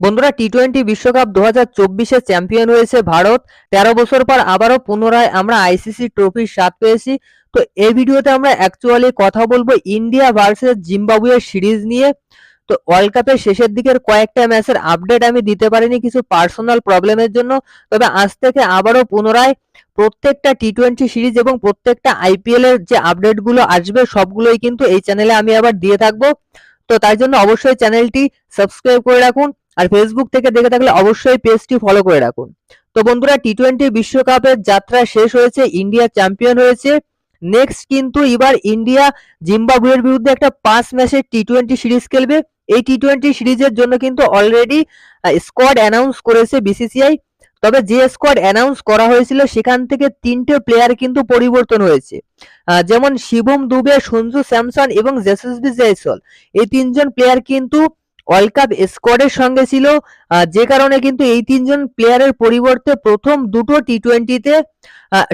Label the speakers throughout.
Speaker 1: বন্ধুরা T twenty বিশ্বকাপ দু হাজার চব্বিশে চ্যাম্পিয়ন হয়েছে ভারত। তেরো বছর পর আবারও পুনরায় আমরা আইসিসি ট্রফির স্বাদ পেয়েছি। তো এই ভিডিওতে আমরা অ্যাকচুয়ালি কথা বলব ইন্ডিয়া ভার্সেস জিম্বাবুয়ের সিরিজ নিয়ে। তো ওয়ার্ল্ড কাপের শেষের দিকের কয়েকটা ম্যাচের আপডেট আমি দিতে পারিনি, কিছু পার্সোনাল প্রবলেমের জন্য। তবে আজ থেকে আবারও পুনরায় প্রত্যেকটা টি টোয়েন্টি সিরিজ এবং প্রত্যেকটা আইপিএল এর যে আপডেটগুলো আসবে, সবগুলোই কিন্তু এই চ্যানেলে আমি আবার দিয়ে থাকব। তো তার জন্য অবশ্যই চ্যানেলটি সাবস্ক্রাইব করে রাখুন আর ফেসবুক থেকে দেখে থাকলে অবশ্যই পেজটি ফলো করে রাখুন। তো বন্ধুরা টি টোয়েন্টি বিশ্বকাপের যাত্রা শেষ হয়েছে ইন্ডিয়া চ্যাম্পিয়ন হয়েছে। নেক্সট কিন্তু এবার ইন্ডিয়া জিম্বাবুয়ের বিরুদ্ধে একটা পাঁচ ম্যাচের টি টোয়েন্টি সিরিজ খেলবে। এই টি টোয়েন্টি সিরিজের জন্য কিন্তু অলরেডি স্কোয়াড অ্যানাউন্স করেছে বিসিসিআই তবে যে স্কোয়াড অ্যানাউন্স করা হয়েছিল, সেখান থেকে তিনটে প্লেয়ার কিন্তু পরিবর্তন হয়েছে। যেমন শিবম দুবে, সঞ্জু স্যামসন এবং জেসএসবি জয়সল এই তিনজন প্লেয়ার কিন্তু ওয়ার্ল্ড কাপ স্কোয়াডের সঙ্গে ছিল। যে কারণে কিন্তু এই তিনজন প্লেয়ারের পরিবর্তে প্রথম দুটো টি টোয়েন্টিতে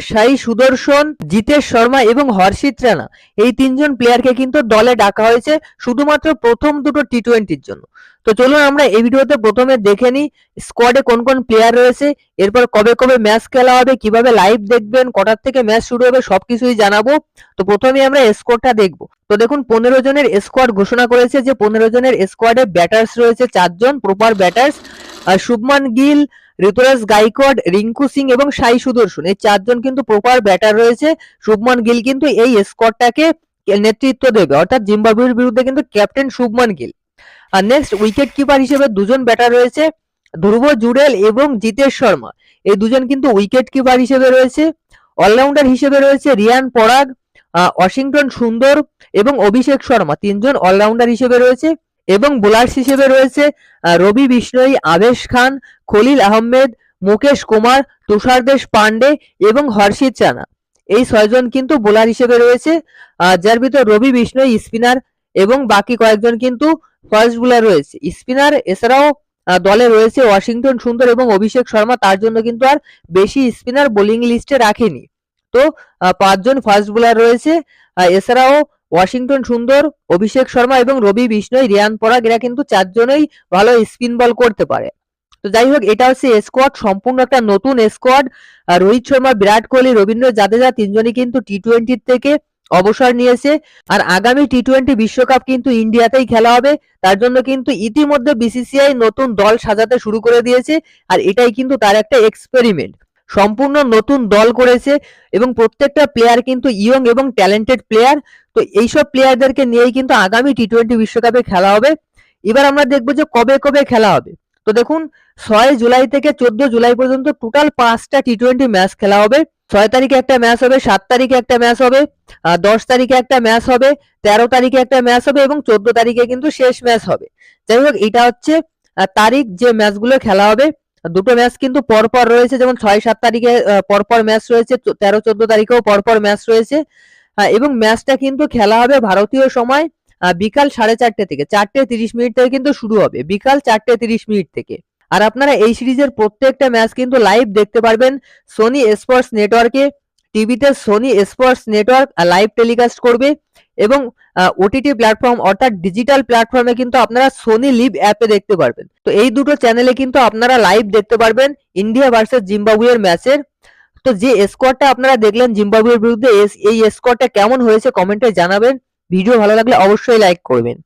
Speaker 1: সাই সুদর্শন, জিতেশ শর্মা এবং হর্ষিত রানা। এই তিনজন প্লেয়ারকে কিন্তু দলে ডাকা হয়েছে, শুধুমাত্র প্রথম দুটো টি টোয়েন্টির জন্য। তো চলুন আমরা এই ভিডিওতে প্রথমে দেখে নিই স্কোয়াডে কোন কোন প্লেয়ার রয়েছে, এরপর কবে কবে ম্যাচ খেলা হবে, কীভাবে লাইভ দেখবেন, কটার থেকে ম্যাচ শুরু হবে, সবকিছুই জানাব। তো প্রথমে আমরা স্কোয়াডটা দেখব। তো দেখুন, পনেরো জনের স্কোয়াড ঘোষণা করেছে যে পনেরো জনের স্কোয়াডে ব্যাটার্স রয়েছে চারজন প্রপার ব্যাটার্স শুভমান গিল, ঋতুরাজ গাইকোয়াড রিঙ্কু সিং এবং সাই সুদর্শন, এই চারজন কিন্তু প্রপার ব্যাটার রয়েছে। শুভমান গিল কিন্তু এই স্কোয়াডটাকে নেতৃত্ব দেবে। অর্থাৎ জিম্বাবুয়ের বিরুদ্ধে কিন্তু ক্যাপ্টেন শুভমান গিল। আর নেক্সট উইকেট কিপার হিসেবে দুজন ব্যাটার রয়েছে, ধ্রুব, জুডেল এবং জিতেশ শর্মা। এই দুজন কিন্তু উইকেট কিপার হিসেবে রয়েছে। অলরাউন্ডার হিসেবে রয়েছে রিয়ান পরাগ ওয়াশিংটন সুন্দর এবং অভিষেক শর্মা। তিনজন অলরাউন্ডার হিসেবে রয়েছে এবং বোলার্স হিসেবে রয়েছে রবি বিষ্ণই আবেশ খান, খলিল আহমেদ, মুকেশ কুমার তুষারদেশ পান্ডে এবং হর্ষিত চানা এই ছয়জন কিন্তু বোলার হিসেবে রয়েছে যার ভিতর রবি বিষ্ণই স্পিনার এবং বাকি কয়েকজন কিন্তু ফার্স্ট বোলার রয়েছে। স্পিনার এছাড়াও দলে রয়েছে ওয়াশিংটন সুন্দর এবং অভিষেক শর্মা। তার জন্য কিন্তু আর বেশি স্পিনার বোলিং লিস্টে রাখেনি। তো পাঁচজন ফার্স্ট বোলার রয়েছে। এছাড়াও ওয়াশিংটন সুন্দর, অভিষেক শর্মা এবং রবি বিষ্ণই, রিয়ান পরাগ, এরা কিন্তু চারজনই ভালো স্পিন বল করতে পারে। তো যাই হোক, এটা হচ্ছে স্কোয়াড সম্পূর্ণ একটা নতুন স্কোয়াড রোহিত শর্মা, বিরাট কোহলি, রবীন্দ্র জাদেজা তিনজনই কিন্তু টি টোয়েন্টির থেকে অবসর নিয়েছে। আর আগামী টি টোয়েন্টি বিশ্বকাপ কিন্তু ইন্ডিয়াতেই খেলা হবে। তার জন্য কিন্তু ইতিমধ্যে বিসিসিআই নতুন দল সাজাতে শুরু করে দিয়েছে। আর এটাই কিন্তু তার একটা এক্সপেরিমেন্ট সম্পূর্ণ নতুন দল করেছে এবং প্রত্যেকটা প্লেয়ার কিন্তু ইয়ং এবং ট্যালেন্টেড প্লেয়ার তো এইসব প্লেয়ারদেরকে নিয়েই কিন্তু আগামী টি টোয়েন্টি বিশ্বকাপে খেলা হবে। এবার আমরা দেখব যে কবে কবে খেলা হবে। তো দেখুন, ছয় জুলাই থেকে চোদ্দ জুলাই পর্যন্ত টোটাল পাঁচটা টি টোয়েন্টি ম্যাচ খেলা হবে। ছয় তারিখে একটা ম্যাচ হবে, সাত তারিখে একটা ম্যাচ হবে দশ তারিখে একটা ম্যাচ হবে, তেরো তারিখে একটা ম্যাচ হবে এবং চোদ্দ তারিখে কিন্তু শেষ ম্যাচ হবে। যাই হোক, এটা হচ্ছে তারিখ যে ম্যাচগুলো খেলা হবে। দুটো ম্যাচ কিন্তু পরপর রয়েছে, যেমন ছয় সাত তারিখে পরপর ম্যাচ রয়েছে, তেরো চোদ্দ তারিখেও পরপর ম্যাচ রয়েছে। এবং ম্যাচটা কিন্তু খেলা হবে ভারতীয় সময় বিকাল সাড়ে চারটে থেকে, চারটে তিরিশ মিনিট থেকে কিন্তু শুরু হবে, বিকাল চারটে তিরিশ মিনিট থেকে। আর আপনারা এই সিরিজের প্রত্যেকটা ম্যাচ কিন্তু লাইভ দেখতে পারবেন সোনি স্পোর্টস নেটওয়ার্কে টিভিতে Sony sports network live telecast করবে এবং ওটিটি প্ল্যাটফর্ম অর্থাৎ ডিজিটাল প্ল্যাটফর্মে কিন্তু আপনারা সোনি লিভ অ্যাপে দেখতে পারবেন। তো এই দুটো চ্যানেলে কিন্তু আপনারা লাইভ দেখতে পারবেন ইন্ডিয়া ভার্সেস জিম্বাবুয়ের ম্যাচের। তো যে স্কোয়াডটা আপনারা দেখলেন জিম্বাবুয়ের বিরুদ্ধে, এই স্কোয়াডটা কেমন হয়েছে কমেন্টে জানাবেন। ভিডিও ভালো লাগলে অবশ্যই লাইক করবেন।